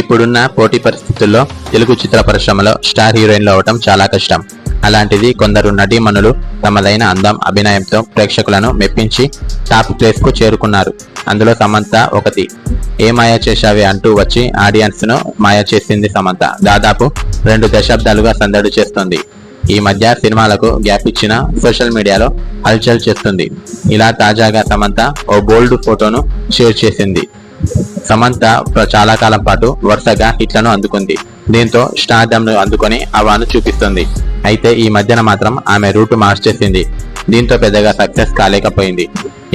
ఇప్పుడున్న పోటీ పరిస్థితుల్లో తెలుగు చిత్ర పరిశ్రమలో స్టార్ హీరోయిన్లు అవటం చాలా కష్టం. అలాంటిది కొందరు నటీమణులు తమదైన అందం అభినయంతో ప్రేక్షకులను మెప్పించి టాప్ ప్లేస్కు చేరుకున్నారు. అందులో సమంత ఒకటి. ఏ మాయా చేశావే అంటూ వచ్చి ఆడియన్స్ను మాయా మాయ చేసింది సమంత. దాదాపు రెండు దశాబ్దాలుగా సందడి చేస్తుంది. ఈ మధ్య సినిమాలకు గ్యాప్ ఇచ్చిన సోషల్ మీడియాలో హల్చల్ చేస్తుంది. ఇలా తాజాగా సమంత ఓ బోల్డ్ ఫోటోను షేర్ చేసింది. సమంత చాలా కాలం పాటు వరుసగా హిట్లను అందుకుంది. దీంతో స్టార్డమ్ను అందుకొని అవాను చూపిస్తుంది. అయితే ఈ మధ్యన మాత్రం ఆమె రూట్ మార్చేసింది. దీంతో పెద్దగా సక్సెస్ కాలేకపోయింది.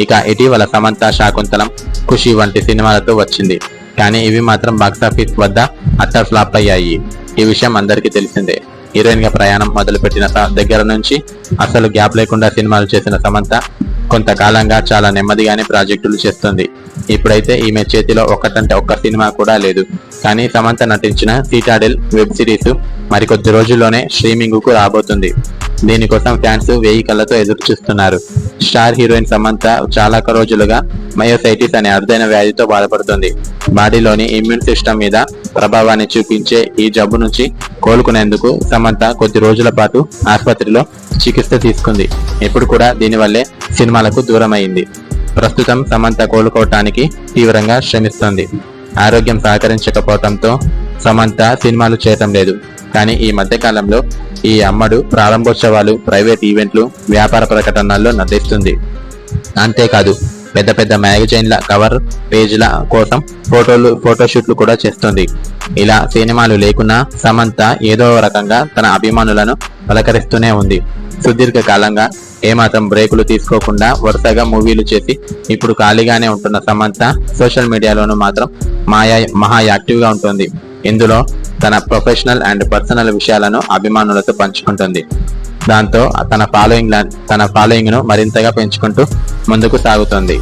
ఇక ఇటీవల సమంత శాకుంతలం ఖుషి వంటి సినిమాలతో వచ్చింది. కానీ ఇవి మాత్రం బాక్సాఫీస్ వద్ద అట్టర్ ఫ్లాప్ అయ్యాయి. ఈ విషయం అందరికీ తెలిసిందే. హీరోయిన్గా ప్రయాణం మొదలుపెట్టిన దగ్గర నుంచి అసలు గ్యాప్ లేకుండా సినిమాలు చేసిన సమంత కొంతకాలంగా చాలా నెమ్మదిగానే ప్రాజెక్టులు చేస్తుంది. ఇప్పుడైతే ఈమె చేతిలో ఒక్కటంటే ఒక్క సినిమా కూడా లేదు. కానీ సమంత నటించిన సీటాడెల్ వెబ్ సిరీస్ మరికొద్ది రోజుల్లోనే స్ట్రీమింగ్కు రాబోతుంది. దీనికోసం ఫ్యాన్స్ వేయి కళ్ళతో ఎదురు చూస్తున్నారు. స్టార్ హీరోయిన్ సమంత చాలా రోజులుగా మయోసైటిస్ అనే అరుదైన వ్యాధితో బాధపడుతుంది. బాడీలోని ఇమ్యూన్ సిస్టమ్ మీద ప్రభావాన్ని చూపించే ఈ జబ్బు నుంచి కోలుకునేందుకు సమంత కొద్ది రోజుల పాటు ఆసుపత్రిలో చికిత్స తీసుకుంది. ఇప్పుడు కూడా దీనివల్లే సినిమాలకు దూరమైంది. ప్రస్తుతం సమంత కోలుకోవటానికి తీవ్రంగా శ్రమిస్తోంది. ఆరోగ్యం సహకరించకపోవడంతో సమంత సినిమాలు చేయటం లేదు. కానీ ఈ మధ్య కాలంలో ఈ అమ్మడు ప్రారంభోత్సవాలు ప్రైవేట్ ఈవెంట్లు వ్యాపార ప్రకటనల్లో నటిస్తుంది. అంతేకాదు పెద్ద పెద్ద మ్యాగజైన్ల కవర్ పేజీల కోసం ఫోటోలు ఫోటోషూట్లు కూడా చేస్తుంది. ఇలా సినిమాలు లేకున్నా సమంత ఏదో రకంగా తన అభిమానులను పలకరిస్తూనే ఉంది. సుదీర్ఘ కాలంగా ఏమాత్రం బ్రేకులు తీసుకోకుండా వరుసగా మూవీలు చేసి ఇప్పుడు ఖాళీగానే ఉంటున్న సమంత సోషల్ మీడియాలోనూ మాత్రం మాయా మహా యాక్టివ్గా ఉంటుంది. ఇందులో తన ప్రొఫెషనల్ అండ్ పర్సనల్ విషయాలను అభిమానులతో పంచుకుంటుంది. దాంతో తన ఫాలోయింగ్ తన ఫాలోయింగ్ను మరింతగా పెంచుకుంటూ ముందుకు సాగుతుంది.